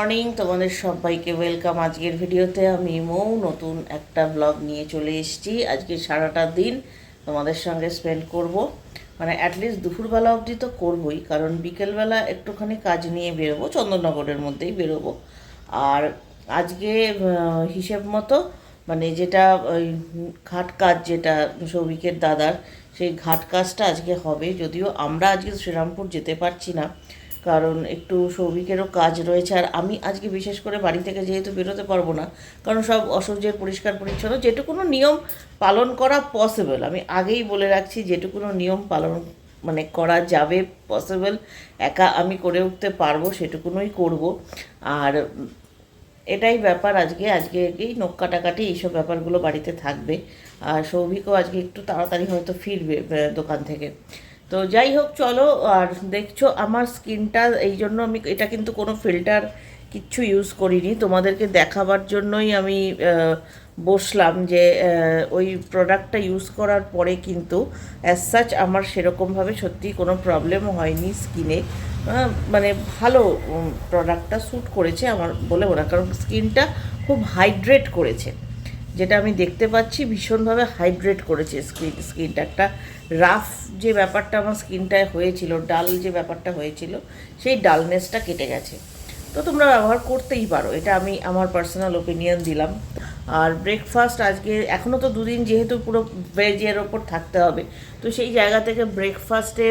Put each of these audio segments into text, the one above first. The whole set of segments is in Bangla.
মর্নিং, তোমাদের সবাইকে ওয়েলকাম আজকের ভিডিওতে। আমি মৌ, নতুন একটা ব্লগ নিয়ে চলে এসেছি। আজকে সারাটা দিন তোমাদের সঙ্গে স্পেন্ড করব। মানে অ্যাটলিস্ট দুপুরবেলা অবধি তো করবই, কারণ বিকেলবেলা একটুখানি কাজ নিয়ে বেরোবো, চন্দননগরের মধ্যেই বেরোবো। আর আজকে হিসেব মতো মানে যেটা ওই ঘাট কাজ যেটা সৌভিকের দাদার, সেই ঘাট কাজটা আজকে হবে। যদিও আমরা আজকে শ্রীরামপুর যেতে পারছি না কারণ একটু সৌভিকেরও কাজ রয়েছে। আর আমি আজকে বিশেষ করে বাড়ি থেকে যেহেতু বেরোতে পারব না, কারণ সব অসহ্যের পরিষ্কার পরিচ্ছন্ন, যেটুকুনো নিয়ম পালন করা পসিবল আমি আগেই বলে রাখছি যেটুকুনো নিয়ম পালন মানে করা যাবে পসিবল একা আমি করে উঠতে পারব সেটুকুনোই করব। আর এটাই ব্যাপার আজকে আজকে এই নখ কাটাকাটি এইসব ব্যাপারগুলো বাড়িতে থাকবে। আর সৌভিকও আজকে একটু তাড়াতাড়ি হয়তো ফিরবে দোকান থেকে। তো যাই হোক, চলো, আর দেখছ আমার স্কিনটা, এই জন্য আমি, এটা কিন্তু কোনো ফিল্টার কিচ্ছু ইউজ করিনি। তোমাদেরকে দেখাবার জন্যই আমি বসলাম যে ওই প্রোডাক্টটা ইউজ করার পরে কিন্তু অ্যাজ সাচ আমার সেরকমভাবে সত্যি কোনো প্রবলেম হয়নি স্কিনে মানে ভালো প্রোডাক্টটা স্যুট করেছে আমার বলে না কারণ স্কিনটা খুব হাইড্রেট করেছে। যেটা আমি দেখতে পাচ্ছি, ভীষণভাবে হাইড্রেট করেছে স্কিন স্কিনটা একটা রাফ যে ব্যাপারটা আমার স্কিনটায় হয়েছিল, ডাল যে ব্যাপারটা হয়েছিল, সেই ডালনেসটা কেটে গেছে। তো তোমরা ব্যবহার করতেই পারো, এটা আমি আমার পার্সোনাল ওপিনিয়ন দিলাম। আর ব্রেকফাস্ট আজকে এখনও তো দুদিন যেহেতু পুরো ভেজের ওপর থাকতে হবে, তো সেই জায়গা থেকে ব্রেকফাস্টে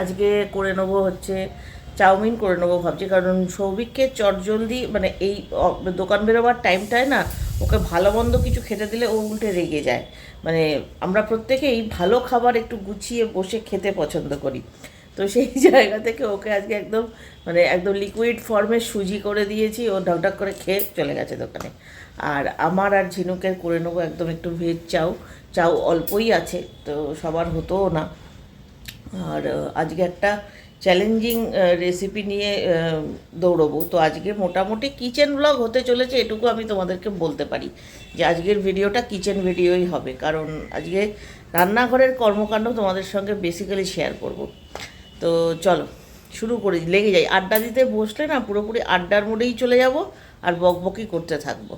আজকে করে নেব হচ্ছে চাউমিন করে নেব ভাবছি। কারণ সৌভিককে চটজলদি মানে এই দোকান বেরোবার টাইমটায় না ওকে ভালো মন্দ কিছু খেতে দিলে ও উল্টে রেগে যায়। মানে আমরা প্রত্যেকেই ভালো খাবার একটু গুছিয়ে বসে খেতে পছন্দ করি। তো সেই জায়গা থেকে ওকে আজকে একদম মানে একদম লিকুইড ফর্মে সুজি করে দিয়েছি। ও ঢকঢক করে খেয়ে চলে গেছে দোকানে। আর আমার আর ঝিনুকের করে নেব একদম একটু ভেজ চাউ। চাউ অল্পই আছে, তো সবার হতোও না। আর আজকে একটা চ্যালেঞ্জিং রেসিপি নিয়ে দৌড়বো। তো আজকে মোটামুটি কিচেন ব্লগ হতে চলেছে, এটুকু আমি তোমাদেরকে বলতে পারি যে আজকের ভিডিওটা কিচেন ভিডিওই হবে। কারণ আজকে রান্নাঘরের কর্মকাণ্ড তোমাদের সঙ্গে বেসিক্যালি শেয়ার করব। তো চলো, শুরু করি, লেগে যাই। আড্ডা দিতে বসলে না পুরোপুরি আড্ডার মোড়েই চলে যাব আর বকবকি করতে থাকব।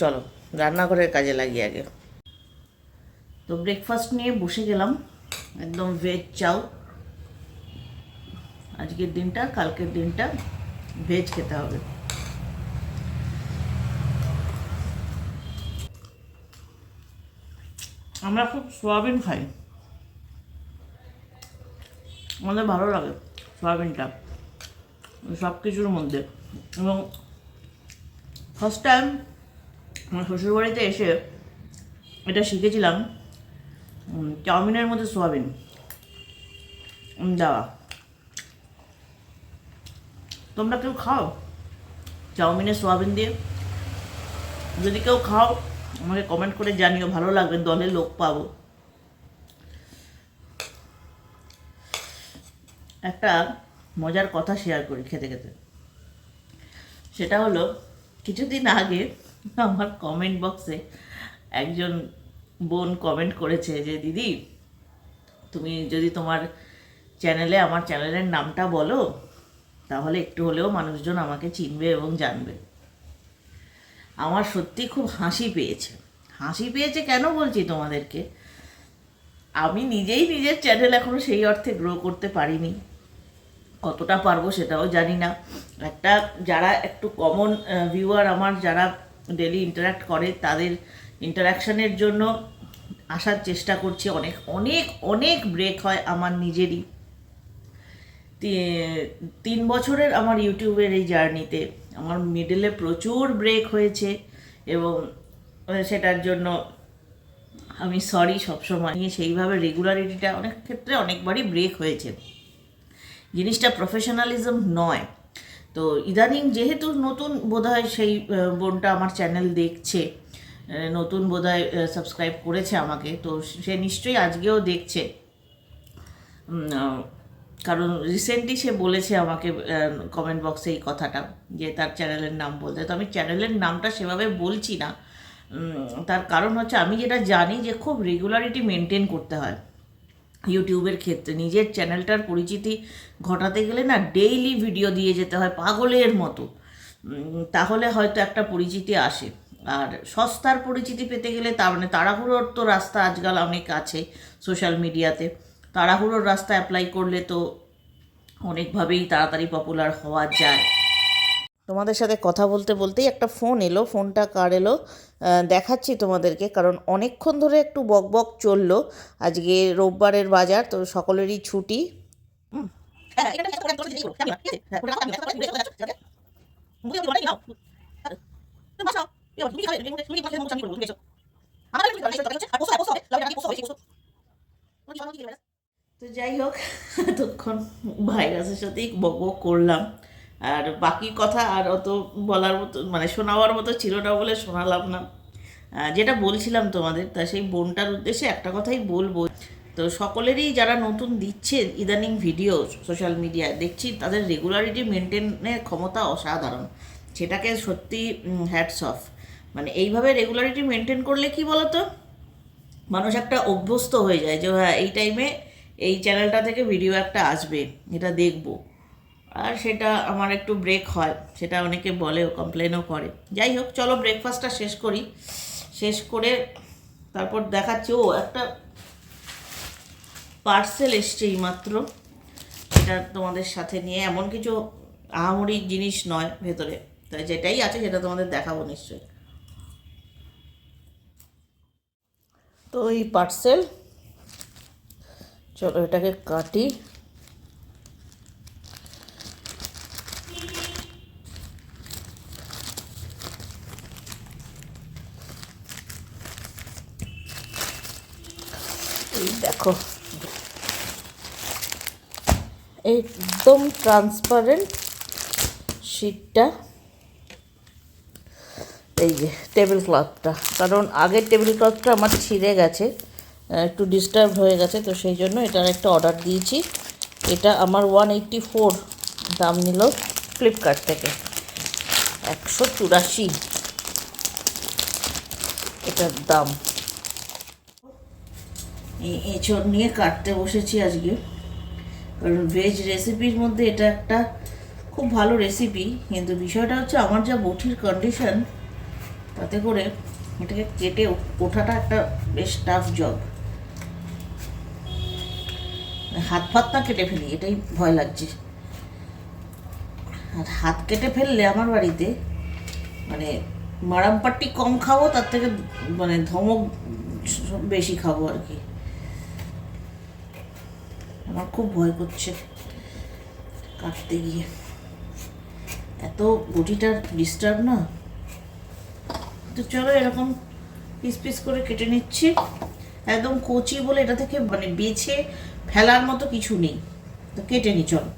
চলো, রান্নাঘরের কাজে লাগি আগে। তো ব্রেকফাস্ট নিয়ে বসে গেলাম। একদম ভেজ চাউ আজকের দিনটা, কালকের দিনটা ভেজ খেতে হবে। আমরা খুব সোয়াবিন খাই। আমাদের ভালো লাগে সোয়াবিনটা সব কিছুর মধ্যে। এবং ফার্স্ট টাইম আমার শ্বশুরবাড়িতে এসে এটা শিখেছিলাম চাউমিনের মধ্যে সোয়াবিন দেওয়া। তোমরা কেউ খাও? চাউমিনে সোয়াবিন দিয়ে? যদি কেউ খাও, আমাকে কমেন্ট করে জানিও, ভালো লাগবে, দলে লোক পাবো। একটা মজার কথা শেয়ার করি খেতে খেতে। সেটা হলো, কিছুদিন আগে আমার কমেন্ট বক্সে একজন বোন কমেন্ট করেছে যে, দিদি, তুমি যদি তোমার চ্যানেলে আমার চ্যানেলের নামটা বলো তাহলে একটু হলেও মানুষজন আমাকে চিনবে এবং জানবে। আমার সত্যি খুব হাসি পেয়েছে। হাসি পেয়েছে কেন বলছি তোমাদেরকে? আমি নিজেই নিজের চ্যানেল এখনও সেই অর্থে গ্রো করতে পারিনি। কতটা পারব সেটাও জানি না। একটা যারা একটু কমন ভিউয়ার আমার যারা ডেলি ইন্টারাক্ট করে, তাদের ইন্টারাকশনের জন্য আসার চেষ্টা করছি। অনেক অনেক অনেক ব্রেক হয় আমার নিজেরই। তিন বছরের আমার ইউটিউবের এই জার্নিতে আমার মিডলে প্রচুর ব্রেক হয়েছে এবং সেটার জন্য আমি সরি সবসময়। নিয়ে সেইভাবে রেগুলারিটিটা অনেক ক্ষেত্রে অনেকবারই ব্রেক হয়েছে। জিনিসটা প্রফেশনালিজম নয়। তো ইদানিং যেহেতু নতুন বোধহয় সেই বোনটা আমার চ্যানেল দেখছে নতুন বোধহয় সাবস্ক্রাইব করেছে আমাকে, তো সে নিশ্চয়ই আজকেও দেখছে। কারণ রিসেন্টলি সে বলেছে আমাকে কমেন্ট বক্সে এই কথাটা, যে তার চ্যানেলের নাম বলতে। তো আমি চ্যানেলের নামটা সেভাবে বলছি না। তার কারণ হচ্ছে আমি যেটা জানি যে খুব রেগুলারিটি মেনটেন করতে হয় ইউটিউবের ক্ষেত্রে। নিজের চ্যানেলটার পরিচিতি ঘটাতে গেলে না ডেইলি ভিডিও দিয়ে যেতে হয় পাগলের মতো। তাহলে হয়তো একটা পরিচিতি আসে। আর সস্তার পরিচিতি পেতে গেলে তার মানে তাড়াহুড়োর তো রাস্তা আজকাল অনেক আছে সোশ্যাল মিডিয়াতে তাড়াহুড়োর রাস্তা অ্যাপ্লাই করলে তো অনেকভাবেই তাড়াতাড়ি পপুলার হওয়া যায়। তোমাদের সাথে কথা বলতে বলতেই একটা ফোন এলো ফোনটা কার এলো? দেখাচ্ছি তোমাদেরকে কারণ অনেকক্ষণ ধরে একটু বক বক চলল। আজকে রোববারের বাজার তো সকলেরই ছুটি। আমার তো যাই হোক, এতক্ষণ ভাইরাসের সাথেই বক বক করলাম। আর বাকি কথা আর অত বলার মতো মানে শোনাবার মতো ছিল না বলে শোনালাম না। যেটা বলছিলাম তোমাদের, তা সেই বোনটার উদ্দেশ্যে একটা কথাই বলব। তো সকলেরই যারা নতুন দিচ্ছে ইদানিং ভিডিও সোশ্যাল মিডিয়ায়, দেখছি তাদের রেগুলারিটি মেনটেনের ক্ষমতা অসাধারণ। সেটাকে সত্যি হ্যাটস অফ মানে এইভাবে রেগুলারিটি মেনটেন করলে কি বলতো? মানুষ একটা অভ্যস্ত হয়ে যায় যে হ্যাঁ এই টাইমে এই চ্যানেলটা থেকে ভিডিও একটা আসবে, এটা দেখব। আর সেটা আমার একটু ব্রেক হয়, সেটা অনেকে বলেও কমপ্লেনও করে। যাই হোক, চলো ব্রেকফাস্টটা শেষ করি। শেষ করে তারপর দেখাচ্ছি, ও, একটা পার্সেল এসছে এই মাত্র সেটা তোমাদের সাথে নিয়ে, এমন কিছু আহামরি জিনিস নয় ভেতরে। তাই যেটাই আছে, সেটা তোমাদের দেখাবো নিশ্চয়ই। তো এই পার্সেল চলো এটাকে কাটি। এই দেখো। একদম ট্রান্সপারেন্ট শিটটা এই যে টেবিল ক্লথটা কারণ আগের টেবিল ক্লথটা আমার ছিঁড়ে গেছে। একটু ডিস্টার্ব হয়ে গেছে, তো সেই জন্য এটার একটা অর্ডার দিয়েছি। এটা আমার ওয়ান এইট্টি ফোর দাম নিল ফ্লিপকার্ট থেকে। একশো চুরাশি। এটার দাম। এঁচড় নিয়ে কাটতে বসেছি আজকে। কারণ ভেজ রেসিপির মধ্যে এটা একটা খুব ভালো রেসিপি কিন্তু বিষয়টা হচ্ছে আমার যা বটির কন্ডিশন তাতে করে এটাকে কেটে ওঠাটা একটা বেশ টাফ জব হাত ফাত না কেটে ফেলি, এটাই ভয় লাগছে। আর হাত কেটে ফেললে আমার বাড়িতে মানে মারাম পাট্টি কম খাব, তার থেকে মানে ধমক বেশি খাব আর কি। আমার খুব ভয় করছে কাটতে গিয়ে। এত বটিটার ডিস্টার্ব না? তো চলো এরকম পিস পিস করে কেটে নিচ্ছি। একদম কচি বলে এটা থেকে মানে বেছে ফেলার মতো কিছু নেই। তো কেটে নি, চলো।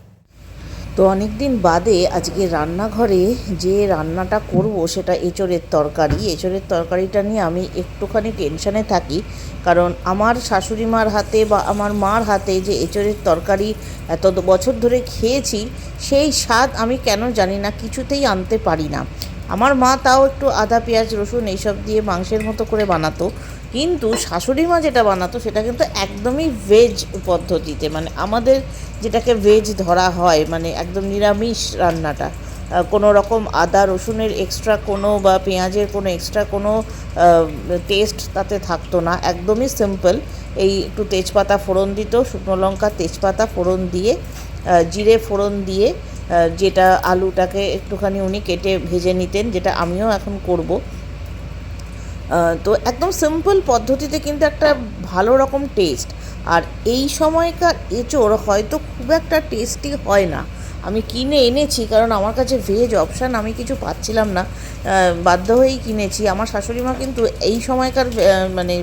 তো অনেক দিন বাদে আজকে রান্নাঘরে যে রান্নাটা করব সেটা এঁচড়ের তরকারি। এঁচড়ের তরকারিটা নিয়ে আমি একটুখানি টেনশনে থাকি। কারণ আমার শাশুড়ি মার হাতে বা আমার মার হাতে যে এঁচড়ের তরকারি এত বছর ধরে খেয়েছি, সেই স্বাদ আমি কেন জানি না, কিছুতেই আনতে পারি না। আমার মা তাও একটু আদা, পেঁয়াজ, রসুন এইসব দিয়ে মাংসের মতো করে বানাতো। কিন্তু শাশুড়ি মা যেটা বানাতো সেটা কিন্তু একদমই ভেজ পদ্ধতিতে মানে আমাদের যেটাকে ভেজ ধরা হয় মানে একদম নিরামিষ রান্নাটা। কোনো রকম আদা, রসুনের এক্সট্রা কোনো বা পেঁয়াজের কোনো এক্সট্রা কোনো টেস্ট তাতে থাকতো না। একদমই সিম্পল এই একটু তেজপাতা ফোড়ন দিত, শুকনো লঙ্কা, তেজপাতা ফোড়ন দিয়ে জিরে ফোড়ন দিয়ে যেটা আলুটাকে একটুখানি উনি কেটে ভেজে নিতেন, যেটা আমিও এখন করব। তো একদম সিম্পল পদ্ধতিতে কিন্তু একটা ভালো রকম টেস্ট আর এই সময়কার এঁচড় হয়তো খুব একটা টেস্টি হয় না। আমি কিনে এনেছি, কারণ আমার কাছে ভেজ অপশান আমি কিছু পাচ্ছিলাম না। বাধ্য হয়েই কিনেছি। আমার শাশুড়ি মা কিন্তু এই সময়কার মানে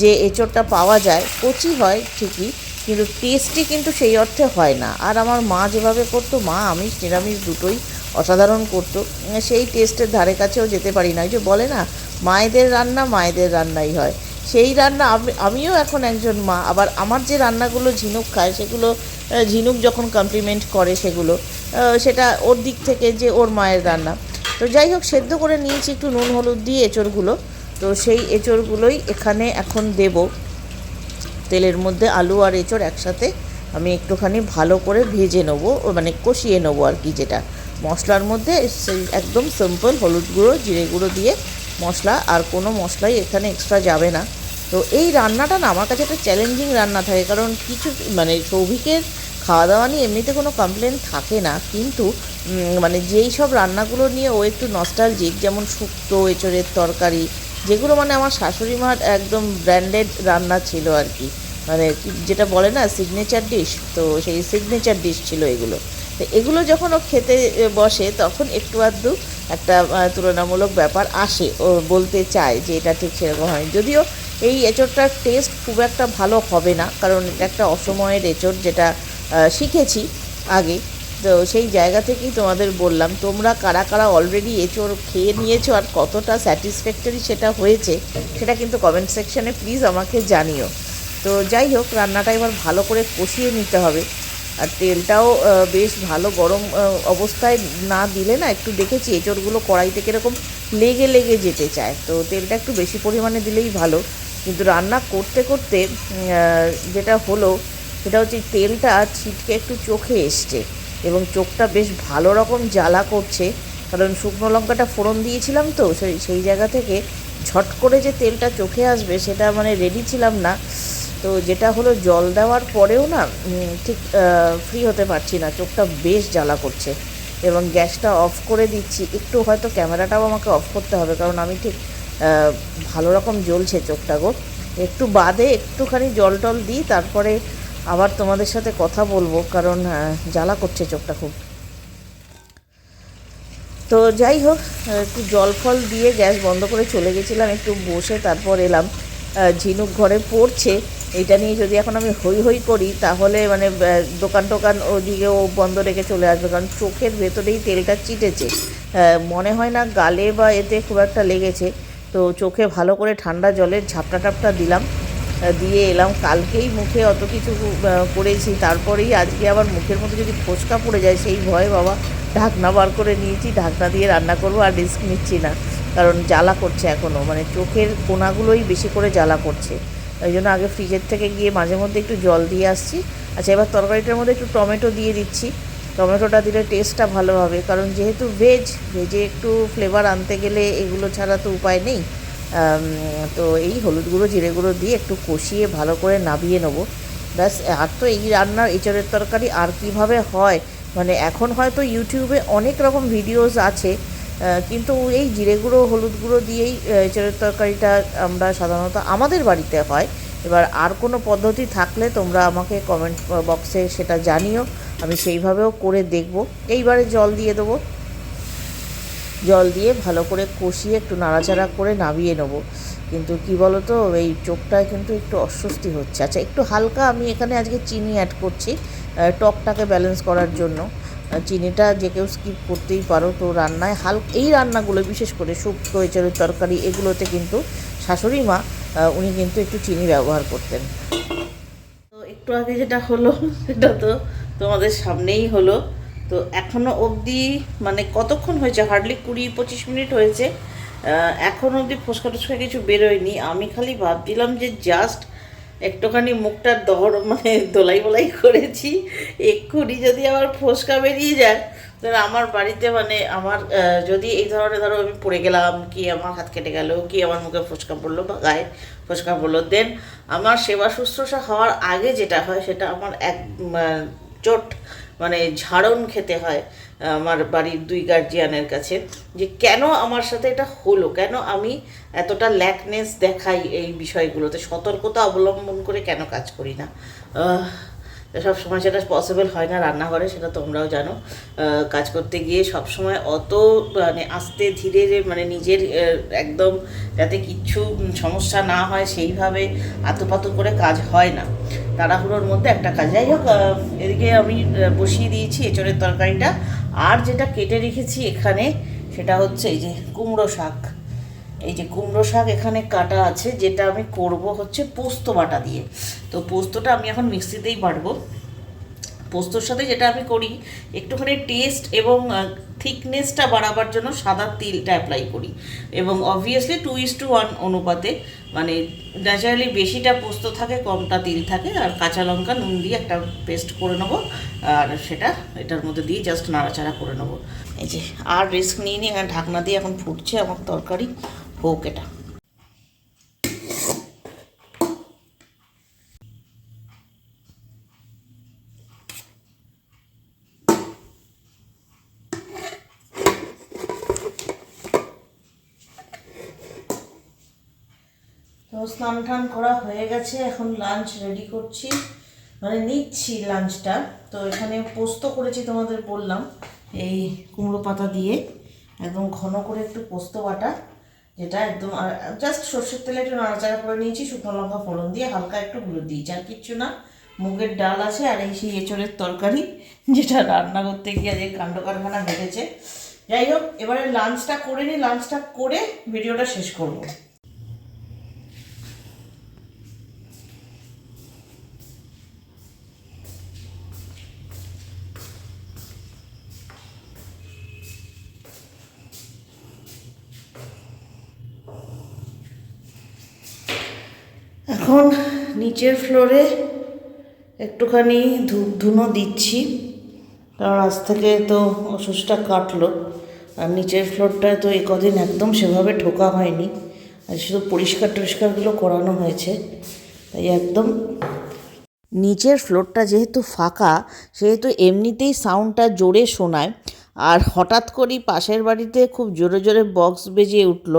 যে এঁচড়টা পাওয়া যায়, কচি হয় ঠিকই কিন্তু টেস্টি কিন্তু সেই অর্থে হয় না। আর আমার মা যেভাবে করতো, মা আমিষ, নিরামিষ দুটোই অসাধারণ করতো। সেই টেস্টের ধারে কাছেও যেতে পারি না। ওই যে বলে না, মায়েদের রান্না মায়েদের রান্নাই হয়। সেই রান্না আমি, আমিও এখন একজন মা। আবার আমার যে রান্নাগুলো ঝিনুক খায়, সেগুলো ঝিনুক যখন কমপ্লিমেন্ট করে সেগুলো সেটা ওর দিক থেকে যে ওর মায়ের রান্না। তো যাই হোক, সেদ্ধ করে নিয়েছি একটু নুন, হলুদ দিয়ে এঁচড়গুলো। তো সেই এঁচড়গুলোই এখানে এখন দেবো। তেলের মধ্যে আলু আর এঁচড় একসাথে আমি একটুখানি ভালো করে ভেজে নেব মানে কষিয়ে নেব আর কি যেটা। মশলার মধ্যে একদম সিম্পল হলুদ গুঁড়ো, জিরে গুঁড়ো দিয়ে মশলা, আর কোনো মশলাই এখানে এক্সট্রা যাবে না। তো এই রান্নাটা না আমার কাছে একটা চ্যালেঞ্জিং রান্না থাকে, কারণ কিছু মানে সৌভিকের খাওয়া দাওয়া নিয়ে এমনিতে কোনো কমপ্লেন থাকে না, কিন্তু মানে যেই সব রান্নাগুলো নিয়ে ও একটু নস্টালজিক যেমন শুক্তো, এঁচড়ের তরকারি যেগুলো মানে আমার শাশুড়ি মার একদম ব্র্যান্ডেড রান্না ছিল আর কি। মানে যেটা বলে না সিগনেচার ডিশ তো সেই সিগনেচার ডিশ ছিল এগুলো। তো এগুলো যখন ও খেতে বসে, তখন একটু আধটু একটা তুলনামূলক ব্যাপার আসে। ও বলতে চায় যে এটা ঠিক সেরকম হয় যদিও এই এঁচড়টার টেস্ট খুব একটা ভালো হবে না, কারণ এটা একটা অসময়ের এঁচড় যেটা শিখেছি আগে। তো সেই জায়গা থেকেই তোমাদের বললাম, তোমরা কারা কারা অলরেডি এঁচড় খেয়ে নিয়েছো আর কতটা স্যাটিসফ্যাক্টরি সেটা হয়েছে, সেটা কিন্তু কমেন্ট সেকশানে প্লিজ আমাকে জানিও। তো যাই হোক, রান্নাটা এবার ভালো করে কষিয়ে নিতে হবে। আর তেলটাও বেশ ভালো গরম অবস্থায় না দিলে না একটু দেখেছি এঁচড়গুলো কড়াইতে কীরকম লেগে লেগে যেতে চায়। তো তেলটা একটু বেশি পরিমাণে দিলেই ভালো। কিন্তু রান্না করতে করতে যেটা হলো, সেটা হচ্ছে তেলটা ছিটকে একটু চোখে এসছে। এবং চোখটা বেশ ভালো রকম জ্বালা করছে। কারণ শুকনো লঙ্কাটা ফোড়ন দিয়েছিলাম তো, সেই সেই জায়গা থেকে ঝট করে যে তেলটা চোখে আসবে সেটা মানে রেডি ছিলাম না। তো যেটা হলো জল দেওয়ার পরেও না ঠিক ফ্রি হতে পারছি না। চোখটা বেশ জ্বালা করছে। এবং গ্যাসটা অফ করে দিচ্ছি। একটু হয়তো ক্যামেরাটাও আমাকে অফ করতে হবে, কারণ আমি ঠিক ভালো রকম জ্বলছে চোখটা গো। একটু বাদে একটুখানি জল টল দিই, তারপরে আবার তোমাদের সাথে কথা বলব, কারণ জ্বালা করছে চোখটা খুব। তো যাই হোক একটু জল ফল দিয়ে গ্যাস বন্ধ করে চলে গেছিলাম, একটু বসে তারপর এলাম। ঝিনুক ঘরে পড়ছে, এটা নিয়ে যদি এখন আমি হই হই করি, তাহলে মানে দোকান টোকান ওদিকেও বন্ধ রেখে চলে আসবে, কারণ চোখের ভেতরেই তেলটা চিটেছে। মনে হয় না গালে বা এতে খুব একটা লেগেছে। তো চোখে ভালো করে ঠান্ডা জলের ঝাপটা টাপটা দিলাম। দিয়ে এলাম। কালকেই মুখে অত কিছু করেছি তারপরেই আজকে আবার মুখের মধ্যে যদি ফোসকা পড়ে যায়, সেই ভয়ে বাবা ঢাকনা বার করে নিয়েছি, ঢাকনা দিয়ে রান্না করব আর রিস্ক নিচ্ছি না। কারণ জ্বালা করছে এখনও মানে চোখের কোনাগুলোই বেশি করে জ্বালা করছে। ওই জন্য আগে ফ্রিজের থেকে গিয়ে মাঝে মধ্যে একটু জল দিয়ে আসছি। আচ্ছা এবার তরকারিটার মধ্যে একটু টমেটো দিয়ে দিচ্ছি। টমেটোটা দিলে টেস্টটা ভালো হবে। কারণ যেহেতু ভেজ ভেজে একটু ফ্লেভার আনতে গেলে এগুলো ছাড়া তো উপায় নেই। তো এই হলুদ গুঁড়ো, জিরে গুঁড়ো দিয়ে একটু কষিয়ে ভালো করে নাবিয়ে নেব। ব্যাস, আর তো এই রান্নার এঁচড়ের তরকারি আর কীভাবে হয়? মানে এখন হয়তো ইউটিউবে অনেক রকম ভিডিওস আছে কিন্তু এই জিরে গুঁড়ো, হলুদ গুঁড়ো দিয়েই এঁচড়ের তরকারিটা আমরা সাধারণত আমাদের বাড়িতে হয়। এবার আর কোনো পদ্ধতি থাকলে তোমরা আমাকে কমেন্ট বক্সে সেটা জানিও, আমি সেইভাবেও করে দেখব। এইবারে জল দিয়ে দেবো। জল দিয়ে ভালো করে কষিয়ে একটু নাড়াচাড়া করে নামিয়ে নেব। কিন্তু কি বলো তো এই চোখটায় কিন্তু একটু অস্বস্তি হচ্ছে। আচ্ছা একটু হালকা আমি এখানে আজকে চিনি অ্যাড করছি টকটাকে ব্যালেন্স করার জন্য। চিনিটা যে কেউ স্কিপ করতেই পারো তো রান্নায়। হাল, এই রান্নাগুলো বিশেষ করে শুক্তো এঁচড়ের তরকারি, এগুলোতে কিন্তু শাশুড়ি মা উনি কিন্তু একটু চিনি ব্যবহার করতেন। তো একটু আগে যেটা হলো, সেটা তো তোমাদের সামনেই হলো। তো এখনও অবধি মানে কতক্ষণ হয়েছে? হার্ডলি কুড়ি, পঁচিশ মিনিট হয়েছে। এখনও অবধি ফোসকা টোসকা কিছু বেরোয়নি। আমি খালি ভাবছিলাম যে জাস্ট একটুখানি মুখটা দর মানে দোলাই বলাই করেছি। এক্ষুনি যদি আবার ফোসকা বেরিয়ে যায়, তাহলে আমার বাড়িতে মানে আমার যদি এই ধরনের ধরো আমি পড়ে গেলাম, কি আমার হাত কেটে গেল, কি আমার মুখে ফোসকা পড়ল বা গায়ে ফোসকা পড়ল দেন আমার সেবা শুশ্রূষা হওয়ার আগে যেটা হয়, সেটা আমার এক চোট মানে ঝাড়ন খেতে হয়, আমার বাড়ির দুই গার্জিয়ানের কাছে, যে কেন আমার সাথে এটা হলো? কেন আমি এতটা ল্যাকনেস দেখাই এই বিষয়গুলোতে? সতর্কতা অবলম্বন করে কেন কাজ করি না? সব সময় সেটা পসিবল হয় না রান্নাঘরে, সেটা তোমরাও জানো। কাজ করতে গিয়ে সব সময় অত মানে আস্তে ধীরে মানে নিজের একদম যাতে কিচ্ছু সমস্যা না হয় সেইভাবে আতপাতু করে কাজ হয় না। তাড়াহুড়োর মধ্যে একটা কাজ। যাই হোক এদিকে আমি বসিয়ে দিয়েছি এঁচড়ের তরকারিটা। আর যেটা কেটে রেখেছি এখানে, সেটা হচ্ছে এই যে কুমড়ো শাক। এই যে কুমড়ো শাক এখানে কাটা আছে, যেটা আমি করব হচ্ছে পোস্ত বাটা দিয়ে। তো পোস্তটা আমি এখন মিক্সিতেই বাটবো। পোস্তর সাথে যেটা আমি করি, একটুখানি টেস্ট এবং থিকনেসটা বাড়াবার জন্য সাদা তিলটা অ্যাপ্লাই করি। এবং obviously two is to one অনুপাতে মানে ন্যাচারালি বেশিটা পোস্ত থাকে, কমটা তিল থাকে, আর কাঁচা লঙ্কা, নুন দিয়ে একটা পেস্ট করে নেব, আর সেটা এটার মধ্যে দিয়ে জাস্ট নাড়াচাড়া করে নেব। এই যে, আর রিস্ক নিয়ে নিয়ে ঢাকনা দিয়ে এখন ফুটছে আমার তরকারি। হোক এটা। তো স্নান টান করা হয়ে গেছে, এখন লাঞ্চ রেডি করছি। মানে নিচ্ছি লাঞ্চটা তো এখানে পোস্ত করেছি তোমাদের বললাম, এই কুমড়ো পাতা দিয়ে। একদম ঘন করে একটু পোস্ত বাটা। যেটা একদম জাস্ট সর্ষের তেলে একটু নাড়াচাড়া করে নিয়েছি, শুকনো লঙ্কা, ফোড়ন দিয়ে হালকা একটু গুঁড়ো দিয়েছি, আর কিচ্ছু না। মুগের ডাল আছে, আর এই সেই এঁচড়ের তরকারি, যেটা রান্না করতে গিয়ে যে কাণ্ড কারখানা বেড়েছে যাই হোক, এবারে লাঞ্চটা করে নিই লাঞ্চটা করে ভিডিওটা শেষ করব এখন নিচের ফ্লোরে একটুখানি ধূপ ধুনো দিচ্ছি। কারণ আজ থেকে তো অসুসটা কাটলো। আর নিচের ফ্লোরটায় তো এই কদিন একদম সেভাবে ঢোকা হয়নি। আর শুধু পরিষ্কার টরিষ্কারগুলো করানো হয়েছে। তাই একদম নিচের ফ্লোরটা যেহেতু ফাঁকা, সেহেতু এমনিতেই সাউন্ডটা জোরে শোনায়। আর হঠাৎ করেই পাশের বাড়িতে খুব জোরে জোরে বক্স বেজে উঠল।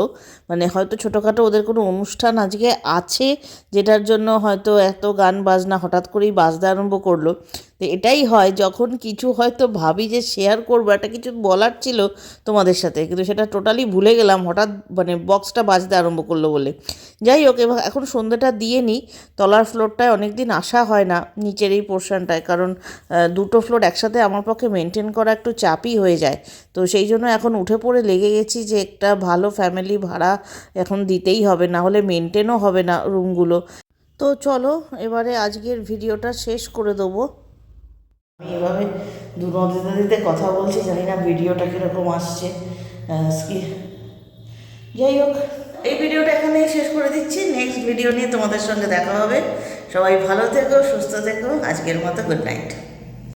মানে হয়তো ছোটোখাটো ওদের কোনো অনুষ্ঠান আজকে আছে, যেটার জন্য হয়তো এত গান বাজনা হঠাৎ করেই বাজতে আরম্ভ করল। তো এটাই হয়, যখন কিছু হয়তো ভাবি যে শেয়ার করব, একটা কিছু বলার ছিল তোমাদের সাথে, কিন্তু সেটা টোটালি ভুলে গেলাম, হঠাৎ মানে বক্সটা বাজতে আরম্ভ করল বলে। যাই হোক, এবার এখন সন্ধ্যেটা দিয়ে নিই, তলার ফ্লোরটায় অনেক দিন আসা হয় না, নিচের এই পোর্শনটায় কারণ দুটো ফ্লোর একসাথে আমার পক্ষে মেনটেন করা একটু চাপই হয়ে যায়। তো সেই জন্য এখন উঠে পড়ে লেগে গেছি যে একটা ভালো ফ্যামিলি ভাড়া এখন দিতেই হবে, না হলে মেনটেনও হবে না রুমগুলো তো চলো, এবারে আজকের ভিডিওটা শেষ করে দেবো। আমি এভাবে দু নদীতে দিতে কথা বলছি, জানি না ভিডিওটা কীরকম আসছে। যাই হোক, এই ভিডিওটা এখানেই শেষ করে দিচ্ছি। নেক্সট ভিডিও নিয়ে তোমাদের সঙ্গে দেখা হবে। সবাই ভালো থেকো, সুস্থ থেকো। আজকের মতো গুড নাইট